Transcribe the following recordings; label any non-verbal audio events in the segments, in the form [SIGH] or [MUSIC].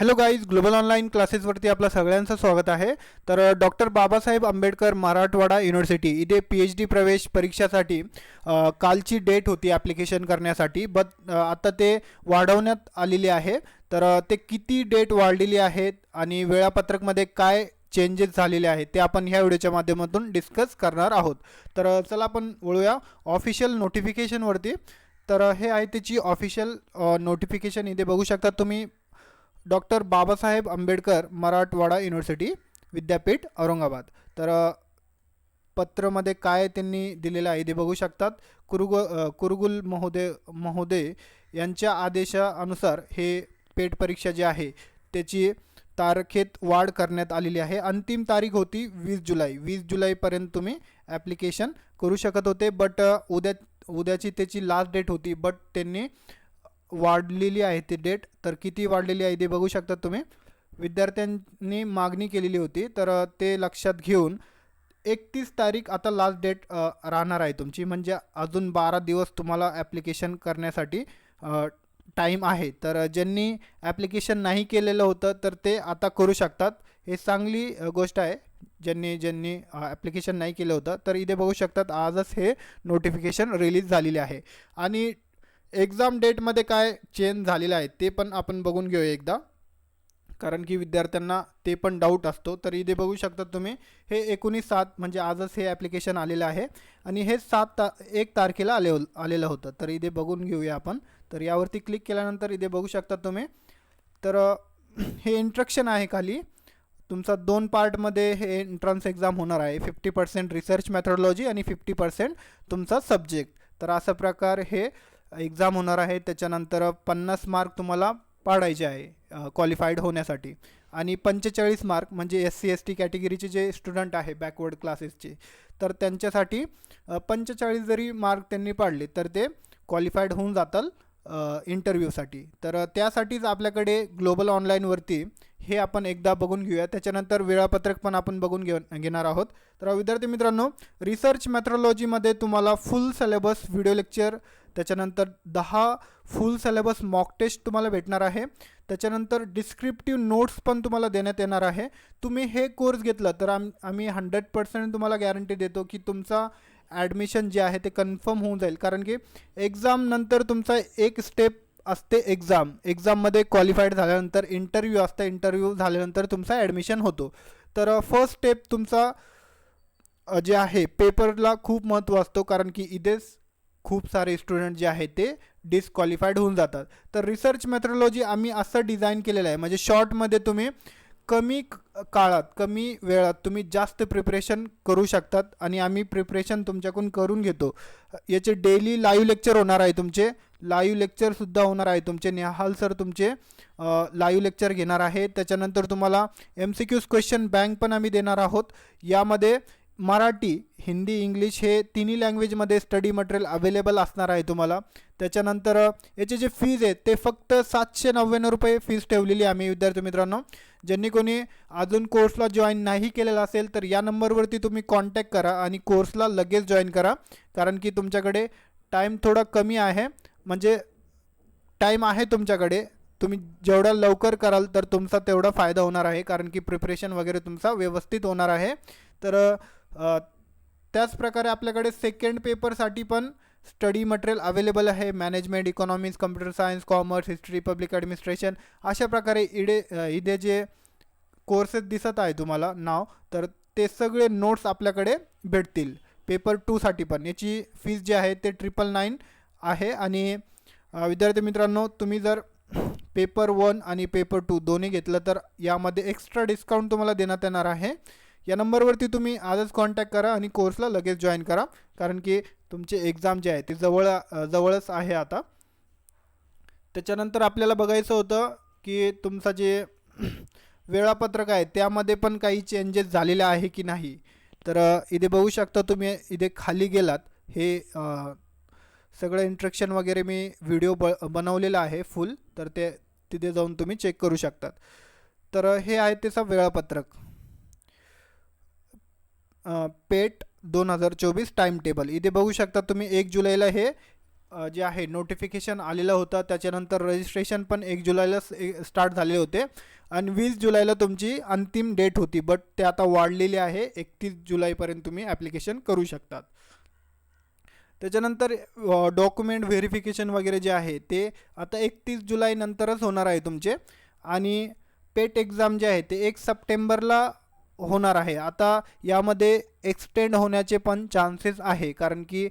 Hello guys global online क्लासेसवरती आपलं सगळ्यांचं स्वागत आहे. तर डॉक्टर बाबासाहेब आंबेडकर मराठवाडा युनिव्हर्सिटी इथे पी एच डी प्रवेश परीक्षासाठी कालची डेट होती ॲप्लिकेशन करण्यासाठी बट आता ते वाढवण्यात आलेले आहे. तर ते किती डेट वाढलेली आहेत आणि वेळापत्रकमध्ये काय चेंजेस झालेले आहेत ते आपण ह्या व्हिडिओच्या माध्यमातून डिस्कस करणार आहोत. तर चला आपण वळूया ऑफिशियल नोटिफिकेशनवरती तर हे आहे त्याची ऑफिशियल नोटिफिकेशन इथे बघू शकता तुम्ही डॉक्टर बाबासाहेब आंबेडकर मराठवाडा युनिव्हर्सिटी विद्यापीठ औरंगाबाद. तर पत्रमध्ये काय त्यांनी दिलेलं आहे ते बघू शकतात. कुरुग कुरुगुल महोदय महोदय यांच्या आदेशानुसार हे पेट परीक्षा जी आहे त्याची तारखेत वाढ करण्यात आलेली आहे. अंतिम तारीख होती वीस जुलै. वीस जुलैपर्यंत तुम्ही ॲप्लिकेशन करू शकत होते बट उद्या उद्याची त्याची लास्ट डेट होती बट त्यांनी वाढलेली आहे ती डेट. तर किती वाढलेली आहे ते बघू शकता तुम्ही. विद्यार्थ्यांनी मागणी केलेली होती. तर ते लक्षात घेऊन एकतीस तारीख आता लास्ट डेट राहणार आहे तुमची. म्हणजे अजून बारा दिवस तुम्हाला ॲप्लिकेशन करण्यासाठी टाईम आहे. तर ज्यांनी ॲप्लिकेशन नाही केलेलं होतं तर ते आता करू शकतात. हे चांगली गोष्ट आहे. ज्यांनी ज्यांनी ॲप्लिकेशन नाही केलं होतं तर इथे बघू शकतात आजच हे नोटिफिकेशन रिलीज झालेले आहे. आणि एक्झाम डेटमध्ये काय चेंज झालेलं आहे ते पण आपण बघून घेऊया एकदा. कारण की विद्यार्थ्यांना ते पण डाऊट असतो. तर इथे बघू शकता तुम्ही हे एकोणीस सात म्हणजे आजच हे ॲप्लिकेशन आलेलं आहे. आणि हे सात ता एक तारखेला आले हो- आलेलं होतं. तर इथे बघून घेऊया आपण. तर यावरती क्लिक केल्यानंतर इथे बघू शकता तुम्ही. तर [CLEARS THROAT] हे इंट्रक्शन आहे खाली. तुमचा दोन पार्टमध्ये हे एंट्रन्स एक्झाम होणार आहे. फिफ्टी पर्सेंट रिसर्च मॅथोडॉलॉजी आणि फिफ्टी पर्सेंट तुमचा सब्जेक्ट तर असा प्रकार हे एक्झाम होणार आहे. त्याच्यानंतर पन्नास मार्क तुम्हाला पाडायचे आहे क्वालिफाईड होण्यासाठी. आणि पंचेचाळीस मार्क म्हणजे एस सी एस टी कॅटेगरीचे जे स्टुडंट आहे बॅकवर्ड क्लासेसचे तर त्यांच्यासाठी पंचेचाळीस जरी मार्क त्यांनी पाडले तर ते क्वालिफाईड होऊन जातात इंटरव्ह्यूसाठी तर त्यासाठीच आपल्याकडे ग्लोबल ऑनलाईनवरती हे आपण एकदा बघून घेऊया. त्याच्यानंतर वेळापत्रक पण आपण बघून घेऊ घेणार आहोत. तर विद्यार्थी मित्रांनो रिसर्च मॅथ्रोलॉजीमध्ये तुम्हाला फुल सिलेबस व्हिडिओ लेक्चर त्याच्यानंतर दहा फुल सिलेबस मॉक टेस्ट तुम्हाला भेटणार आहे. त्याच्यानंतर डिस्क्रिप्टिव्ह नोट्स पण तुम्हाला देण्यात येणार आहे. तुम्ही हे कोर्स घेतलं तर आम आम्ही हंड्रेड पर्सेंट तुम्हाला गॅरंटी देतो की तुमचा ॲडमिशन जे आहे ते कन्फर्म होऊन जाईल. कारण की एक्झामनंतर तुमचा एक स्टेप असते एक्झाम एक्झाममध्ये क्वालिफाईड झाल्यानंतर इंटरव्ह्यू असता. इंटरव्ह्यू झाल्यानंतर तुमचा ॲडमिशन होतो. तर फर्स्ट स्टेप तुमचा जे आहे पेपरला खूप महत्त्व असतो. कारण की इथेच खूप सारे स्टुडंट जे आहेत ते डिस्क्वालिफाईड होऊन जातात. तर रिसर्च मेथडॉलॉजी आम्ही असं डिझाईन केलेलं आहे. म्हणजे शॉर्टमध्ये तुम्ही कमी क- काळात कमी वेळात तुम्ही जास्त प्रिपरेशन करू शकतात आणि आम्ही प्रिपरेशन तुमच्याकडून करून घेतो. याचे डेली लाईव्ह लेक्चर होणार आहे तुमचे. लाईव्ह लेक्चरसुद्धा होणार आहे तुमचे. निहाल सर तुमचे लाईव्ह लेक्चर घेणार आहे. त्याच्यानंतर तुम्हाला M C Qs question bank पण आम्ही देणार आहोत. यामध्ये मराठी हिंदी इंग्लिश हे तिन्ही लँग्वेजमध्ये स्टडी मटेरियल अवेलेबल असणार आहे तुम्हाला. त्याच्यानंतर याची याचे जे फीज आहे ते फक्त सातशे नव्याण्णव रुपये फीज ठेवलेली आहे आम्ही विद्यार्थी मित्रांनो. ज्यांनी कोणी अजून कोर्सला जॉईन नाही केलेला असेल तर या नंबरवरती तुम्ही कॉन्टॅक्ट करा आणि कोर्सला लगेच जॉईन करा. कारण की तुमच्याकडे टाईम थोडा कमी आहे. म्हणजे टाईम आहे तुमच्याकडे. तुम्ही जेवढ्या लवकर कराल तर तुमचा तेवढा फायदा होणार आहे. कारण की प्रिपरेशन वगैरे तुमचा व्यवस्थित होणार आहे. तर त्याचप्रकारे त्याच प्रकारे आपल्याकडे सेकंड पेपरसाठी पण स्टडी मटेरियल अवेलेबल आहे. Management economics computer science commerce history public administration अशा प्रकारे इडे इथे जे कोर्सेस दिसत आहे तुम्हाला नाव तर ते सगळे नोट्स आपल्याकडे भेटतील. पेपर टूसाठी पण. याची फीज जी आहे ते ट्रिपल नाईन आहे आणि विद्यार्थी मित्रांनो तुम्ही जर पेपर वन आणि पेपर टू दोन्ही घेतलं तर यामध्ये एक्स्ट्रा डिस्काउंट तुम्हाला देण्यात येणार आहे. या नंबरवरती तुम्ही आजच कॉन्टॅक्ट करा आणि कोर्सला लगेच जॉईन करा. कारण की तुमचे एक्झाम जे आहे ते जवळ जवळच आहे आता. त्याच्यानंतर आपल्याला बघायचं होतं की तुमचं जे [CLEARS THROAT] वेळापत्रक आहे त्यामध्ये पण काही चेंजेस झालेले आहे की नाही? तर इथे बघू शकता तुम्ही इथे खाली गेलात. हे सगळं इंट्रक्शन वगैरे मी व्हिडिओ ब बनवलेला आहे फुल तर ते तिथे जाऊन तुम्ही चेक करू शकतात. तर हे आहे त्याचं वेळापत्रक. पेट दोन हजार चोवीस टाईम टेबल इथे बघू शकता तुम्ही एक जुलैला हे जे आहे नोटिफिकेशन आलेलं होतं. त्याच्यानंतर रजिस्ट्रेशन पण एक जुलैला स्टार्ट झालेले होते. आणि वीस जुलैला तुमची अंतिम डेट होती. बट ते आता वाढलेली आहे. एकतीस जुलैपर्यंत तुम्ही ॲप्लिकेशन करू शकतात. त्याच्यानंतर डॉक्युमेंट व्हेरिफिकेशन वगैरे जे आहे ते आता एकतीस जुलैनंतरच होणार आहे तुमचे. आणि पेट एक्झाम जे आहे ते एक सप्टेंबरला होणार आहे. आता यामध्ये एक्सटेंड होण्याचे पण चान्सेस आहे. कारण की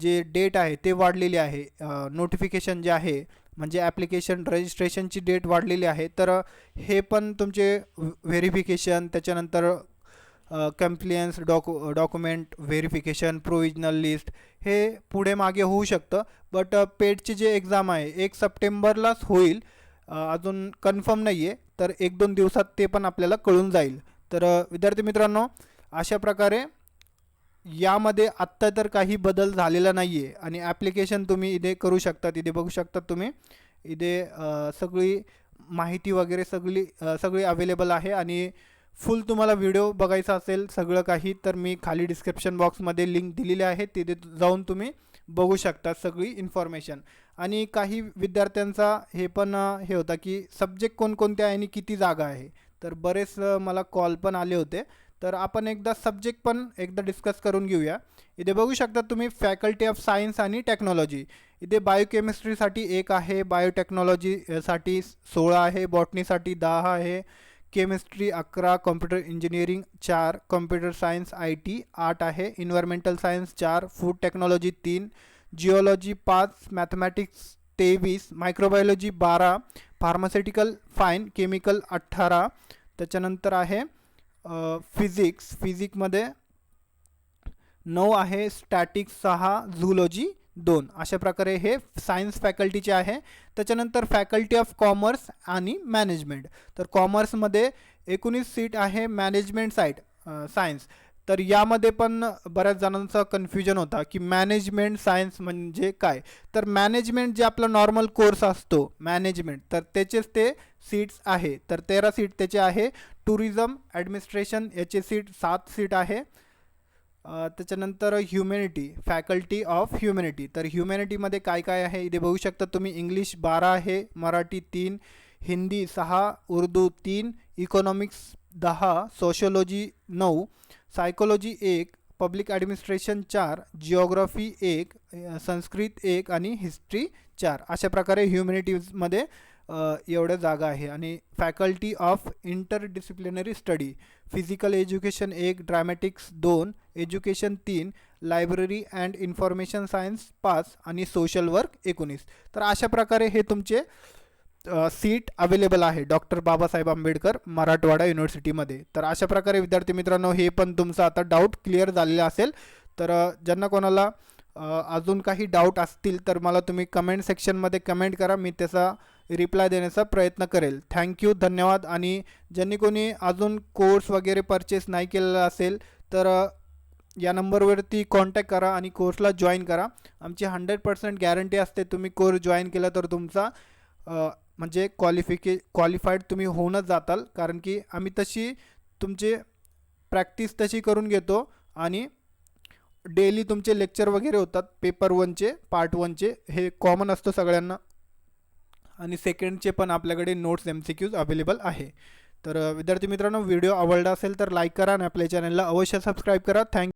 जे डेट आहे ते वाढलेली आहे. नोटिफिकेशन जे आहे म्हणजे ॲप्लिकेशन रजिस्ट्रेशनची डेट वाढलेली आहे. तर हे पण तुमचे व्हेरिफिकेशन त्याच्यानंतर compliance doc document verification provisional list हे पुढे मागे होऊ शकतं. बट पेडची जे एक्झाम आहे एक सप्टेंबरलाच होईल. अजून कन्फर्म नाही आहे तर एक दोन दिवसात ते पण आपल्याला कळून जाईल. तर विद्यार्थी मित्रांनो अशा प्रकारे यामध्ये आत्ता तर काही बदल झालेला नाही आहे आणि ॲप्लिकेशन तुम्ही इथे करू शकता इथे बघू शकता तुम्ही. इथे सगळी माहिती वगैरे सगळी सगळी अवेलेबल आहे आणि फुल तुम्हाला व्हिडिओ बघायचा असेल सगळं काही तर मी खाली डिस्क्रिप्शन बॉक्समध्ये लिंक दिलेली आहे. तिथे जाऊन तुम्ही बघू शकता सगळी इन्फॉर्मेशन आणि काही विद्यार्थ्यांचा हे पण हे होता की सब्जेक्ट कोणकोणते आहे आणि किती जागा आहे. तर बरेच मला कॉल पण आले होते. तर आपण एकदा सब्जेक्ट पण एकदा डिस्कस करून घेऊया. इथे बघू शकता तुम्ही फॅकल्टी ऑफ सायन्स आणि टेक्नॉलॉजी इथे बायोकेमिस्ट्रीसाठी एक आहे बायोटेक्नॉलॉजीसाठी सोळा आहे बॉटनीसाठी दहा आहे केमिस्ट्री अकरा कॉम्प्युटर इंजिनिअरिंग चार कॉम्प्युटर सायन्स आय टी आठ आहे इन्व्हायरमेंटल सायन्स चार फूड टेक्नॉलॉजी तीन जिओलॉजी पाच मॅथमॅटिक्स तेवीस मायक्रोबायोलॉजी बारा फार्मास्युटिकल फाईन केमिकल अठ्ठारा. त्याच्यानंतर आहे फिजिक्स फिजिकमध्ये नऊ आहे स्टॅटिक सहा झुलॉजी दोन. अशा प्रकारे हे सायन्स फॅकल्टीचे आहे. त्याच्यानंतर फॅकल्टी ऑफ कॉमर्स आणि मॅनेजमेंट तर कॉमर्समध्ये एकोणीस सीट आहे मॅनेजमेंट साईट सायन्स तर यामध्ये पण बऱ्याच जणांचा कन्फ्युजन होता की मॅनेजमेंट सायन्स म्हणजे काय? तर मॅनेजमेंट जे आपला नॉर्मल कोर्स असतो मॅनेजमेंट तर त्याचेच ते सीट्स आहे. तर तेरा सीट त्याचे आहे. टुरिझम ॲडमिनिस्ट्रेशन याचे सीट सात सीट आहे. त्याच्यानंतर ह्युमॅनिटी फॅकल्टी ऑफ ह्युमॅनिटी तर ह्युमॅनिटीमध्ये काय काय आहे? इथे बघू शकता तुम्ही इंग्लिश बारा आहे मराठी तीन हिंदी सहा उर्दू तीन इकॉनॉमिक्स दहा सोशोलॉजी नऊ सायकोलॉजी एक पब्लिक ॲडमिनिस्ट्रेशन चार जिओग्राफी एक संस्कृत एक आणि हिस्ट्री चार. अशा प्रकारे ह्युमॅनिटीजमध्ये एवढ्या जागा आहे. आणि faculty of interdisciplinary study physical education एक ड्रॅमॅटिक्स दोन एज्युकेशन तीन लायब्ररी अँड इन्फॉर्मेशन सायन्स पाच आणि सोशल वर्क एकोणीस. तर अशा प्रकारे हे तुमचे सीट अवेलेबल आहे डॉक्टर बाबासाहेब आंबेडकर मराठवाडा युनिव्हर्सिटीमध्ये तर अशा प्रकारे विद्यार्थी मित्रांनो हे पण तुमचं आता डाऊट क्लिअर झालेलं असेल. तर ज्यांना कोणाला अजून काही डाऊट असतील तर मला तुम्ही कमेंट सेक्शनमध्ये कमेंट करा. मी त्याचा रिप्लाय देण्याचा प्रयत्न करेल. थँक्यू धन्यवाद. आणि ज्यांनी कोणी अजून कोर्स वगैरे परचेस नाही केलेला असेल तर या नंबरवरती कॉन्टॅक्ट करा आणि कोर्सला जॉईन करा. आमची हंड्रेड पर्सेंट गॅरंटी असते तुम्ही कोर्स जॉईन केला तर तुमचा म्हणजे क्वालिफिके क्वालिफाईड तुम्ही होऊनच जाताल. कारण की आम्ही तशी तुमचे प्रॅक्टिस तशी करून घेतो आणि डेली तुमचे लेक्चर वगैरे होतात. पेपर वनचे पार्ट वनचे हे कॉमन असतं सगळ्यांना. आणि सेकंडचे पण आपल्याकडे notes M C Qs available आहे. तर विद्यार्थी मित्रांनो व्हिडिओ आवडला असेल तर लाईक करा आणि आपल्या चॅनलला अवश्य सबस्क्राईब करा. थँक